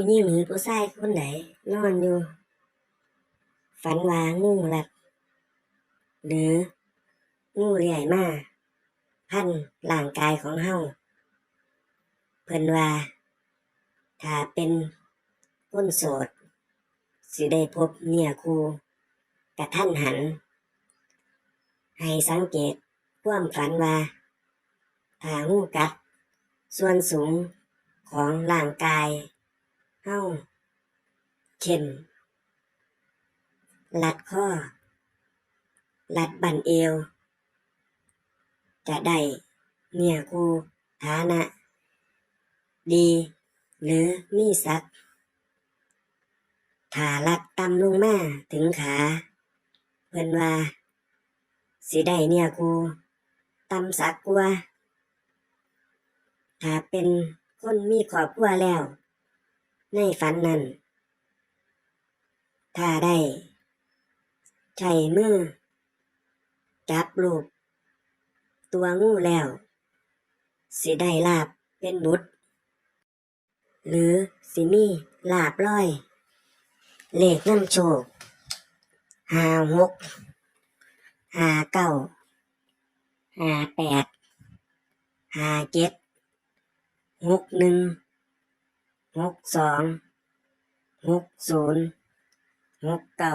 ผู้หญิงหรือผู้ชายคนไหนนอนอยู่ ฝันว่างูรัด หรืองูเลื้อยมาพันร่างกายของเฮาเพิ่นว่า ถ้าเป็นคนโสด สิได้พบเมียคู่กระทันหัน ให้สังเกตความฝันว่าถ้างูกัด ส่วนสูงของร่างกาย เฮาเช่นลัดข้อลัดบันเอว จะได้เมียคู่ฐานะ ดี หรือมีศักถ้าลัดต่ำลงมาถึงขา เพิ่อนว่า สิได้เมียคู่ต่ำสักกว่าถ้าเป็นคนมีครอบครัวแล้ว ในฝันนั้น ถ้าได้ ใช้มือ จับลูก ตัวงูแล้ว สิได้ลาบเป็นบุตร หรือสิมีลาบร้อย เลขนำโชคหาหกหาเก้าหาแปดหาเจ็ดหกหนึ่ง หกสองหกศูนย์หกเก้า